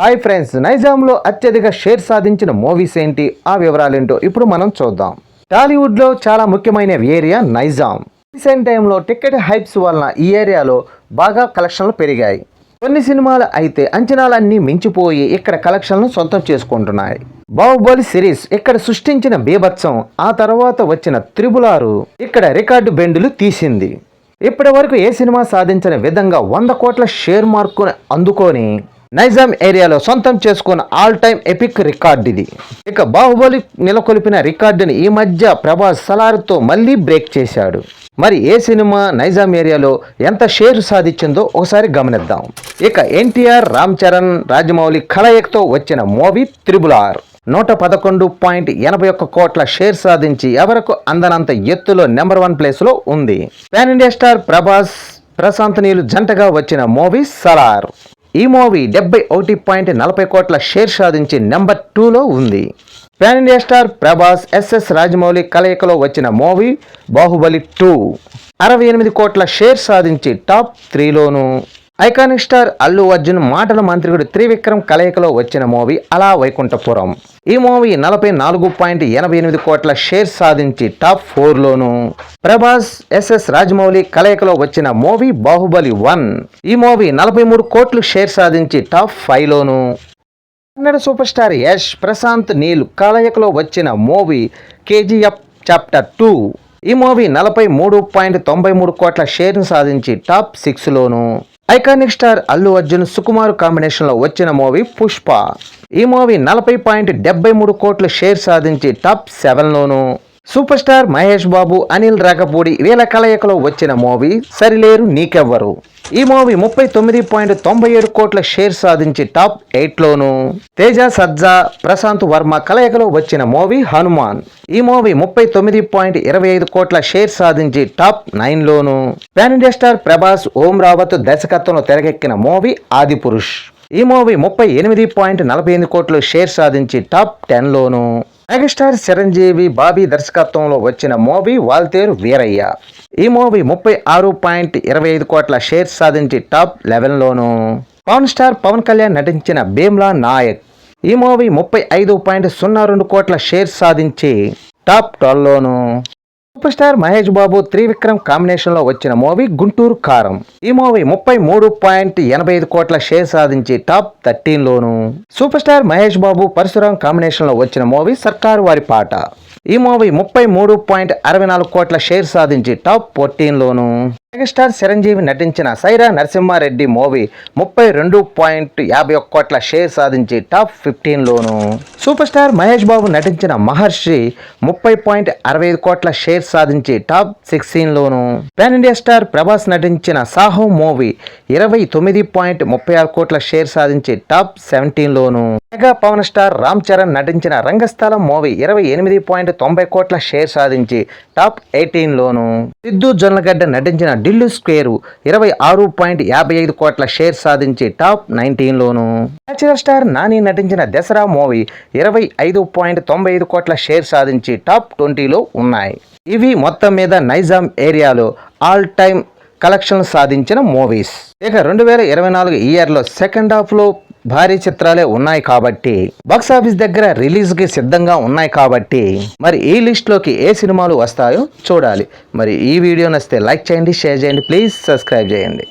Hi friends నైజాంలో అత్యధిక share సాధించిన movies ఏంటి? ఆ వివరాలేంటో ఇప్పుడు మనం చూద్దాం. టాలీవుడ్లో చాలా ముఖ్యమైన ఏరియా నైజాం. రీసెంట్ టైంలో టికెట్ హైప్స్ వలన ఈ ఏరియాలో బాగా కలెక్షన్లు పెరిగాయి. కొన్ని సినిమాలు అయితే అంచనాలన్నీ మించిపోయి ఇక్కడ కలెక్షన్లు సొంతం చేసుకుంటున్నాయి. బాహుబలి సిరీస్ ఇక్కడ సృష్టించిన బీభత్సం ఆ తర్వాత వచ్చిన త్రిబులారు ఇక్కడ రికార్డు బెండులు తీసింది. ఇప్పటి వరకు ఏ సినిమా సాధించిన విధంగా వంద కోట్ల షేర్ మార్కును అందుకొని నైజాం ఏరియాలో సొంతం చేసుకున్న ఆల్ టైమ్ ఎపిక్ రికార్డ్ ఇది. ఇక బాహుబలి నెలకొల్పిన రికార్డుని ఈ మధ్య ప్రభాస్ సలార్తో మళ్ళీ బ్రేక్ చేశాడు. మరి ఏ సినిమా నైజాం ఏరియాలో ఎంత షేర్ సాధించిందో ఒకసారి గమనిద్దాం. ఇక ఎన్టీఆర్ రామ్ చరణ్ రాజమౌళి కలయికతో వచ్చిన మూవీ త్రిబుల్ ఆర్. నూట పదకొండు పాయింట్ ఎనభై ఒక్క కోట్ల షేర్ సాధించి ఎవరకు అందనంత ఎత్తులో నెంబర్ వన్ ప్లేస్లో ఉంది. Pan India star Prabhas Prashanth Neel జంటగా వచ్చిన మూవీ సలార్. ఈ మూవీ డెబ్బై ఒకటి పాయింట్ నలభై కోట్ల షేర్ సాధించి నెంబర్ టూలో ఉంది. Pan India star Prabhas SS Rajamouli కలయికలో వచ్చిన మూవీ బాహుబలి టూ. అరవై ఎనిమిది కోట్ల షేర్ సాధించి టాప్ త్రీలోను. ఐకానిక్ స్టార్ అల్లు అర్జున్ మాటల మంత్రికుడు త్రివిక్రమ్ కలయికలో వచ్చిన మూవీ అలా వైకుంఠపురం. ఈ మూవీ నలభై నాలుగు పాయింట్ ఎనభై ఎనిమిది కోట్ల షేర్ సాధించి టాప్ ఫోర్లోను. ప్రభాస్ ఎస్ఎస్ రాజమౌళి కలయికలో వచ్చిన మూవీ బాహుబలి వన్. ఈ మూవీ నలభై మూడు కోట్లు షేర్ సాధించి టాప్ ఫైవ్లోను. కన్నడ సూపర్ స్టార్ యష్ ప్రశాంత్ నీల్ కలయికలో వచ్చిన మూవీ కేజీఎఫ్ చాప్టర్ టూ. ఈ మూవీ నలభై మూడు పాయింట్ తొంభై మూడు కోట్ల షేర్ను సాధించి టాప్ సిక్స్లోను. ఐకానిక్ స్టార్ అల్లు అర్జున్ సుకుమార్ కాంబినేషన్లో వచ్చిన మూవీ పుష్ప. ఈ మూవీ నలభై పాయింట్ డెబ్బై మూడు కోట్ల షేర్ సాధించి టాప్ సెవెన్లోనూ సూపర్ స్టార్ మహేష్ బాబు అనిల్ రాగపూడి వీళ్ళ కలయికలో వచ్చిన మూవీ సరిలేరు నీకెవ్వరు. ఈ మూవీ ముప్పై తొమ్మిది పాయింట్ తొంభై ఏడు కోట్ల షేర్ సాధించి టాప్ ఎయిట్లోను. తేజ సజ్జా ప్రశాంత్ వర్మ కలయికలో వచ్చిన మూవీ హనుమాన్. ఈ మూవీ ముప్పై తొమ్మిది పాయింట్ ఇరవై ఐదు కోట్ల షేర్ సాధించి top నైన్లోను. Pan India star Prabhas Om Raut దర్శకత్వంలో తెరకెక్కిన మూవీ ఆదిపురుష్. ఈ మూవీ ముప్పై ఎనిమిది పాయింట్ నలభై ఎనిమిది కోట్లు షేర్ సాధించి టాప్ టెన్లోను. మెగాస్టార్ చిరంజీవి బాబీ దర్శకత్వంలో వచ్చిన మూవీ వాల్తేరు వీరయ్య. ఈ మూవీ ముప్పై ఆరు పాయింట్ ఇరవై ఐదు కోట్ల షేర్స్ సాధించి టాప్ లెవెన్లోను పవన్ స్టార్ పవన్ కళ్యాణ్ నటించిన భీమ్లా నాయక్. ఈ మూవీ ముప్పై ఐదు పాయింట్ సున్నా రెండు కోట్ల షేర్స్ సాధించి టాప్ ట్వెల్వ్లోను సూపర్ స్టార్ మహేష్ బాబు త్రివిక్రమ్ కాంబినేషన్లో వచ్చిన మూవీ గుంటూరు కారం. ఈ మూవీ ముప్పై మూడు పాయింట్ ఎనభై ఐదు కోట్ల షేర్ సాధించి టాప్ థర్టీన్ లోను సూపర్ స్టార్ మహేష్ బాబు పరశురాం కాంబినేషన్లో వచ్చిన మూవీ సర్కారు వారి పాట. ఈ మూవీ ముప్పై మూడు పాయింట్ అరవై నాలుగు కోట్ల షేర్ సాధించి టాప్ ఫోర్టీన్ లోను మెగాస్టార్ చిరంజీవి నటించిన సైరా నరసింహారెడ్డి మూవీ ముప్పై రెండు పాయింట్ యాభై ఒక్క కోట్ల షేర్ సాధించి టాప్ ఫిఫ్టీన్లోను. సూపర్ స్టార్ మహేష్ బాబు నటించిన మహర్షి ముప్పై పాయింట్ అరవై ఐదు కోట్ల షేర్ సాధించి టాప్ సిక్స్టీన్లోను. పాన్ ఇండియా స్టార్ ప్రభాస్ నటించిన సాహో మూవీ ఇరవై తొమ్మిది పాయింట్ ముప్పై ఆరు కోట్ల షేర్ సాధించి టాప్ సెవెంటీన్లోను. మెగా పవన్ స్టార్ రామ్ చరణ్ నటించిన రంగస్థలం మూవీ ఇరవై ఎనిమిది పాయింట్ తొంభై కోట్ల షేర్ సాధించి టాప్ ఎయిటీన్లోను. సిద్ధు జొన్నగడ్డ నటించిన ఢిల్లీ స్క్వేర్ ఇరవై ఆరు పాయింట్ యాభై ఐదు కోట్ల షేర్ సాధించి టాప్ నైన్టీన్లోను. నేచురల్ స్టార్ నాని నటించిన దసరా మూవీ ఇరవై ఐదు పాయింట్ తొంభై ఐదు కోట్ల షేర్ సాధించి టాప్ ట్వంటీలో ఉన్నాయి. ఇవి మొత్తం మీద నైజాం ఏరియాలో ఆల్ టైమ్ కలెక్షన్ సాధించిన మూవీస్. ఇక రెండు వేల ఇరవై నాలుగు ఇయర్లో సెకండ్ హాఫ్లో భారీ చిత్రాలే ఉన్నాయి కాబట్టి బాక్స్ ఆఫీస్ దగ్గర రిలీజ్కి సిద్ధంగా ఉన్నాయి కాబట్టి మరి ఈ లిస్ట్లోకి ఏ సినిమాలు వస్తాయో చూడాలి. మరి ఈ వీడియో నచ్చితే లైక్ చేయండి షేర్ చేయండి ప్లీజ్ సబ్స్క్రైబ్ చేయండి.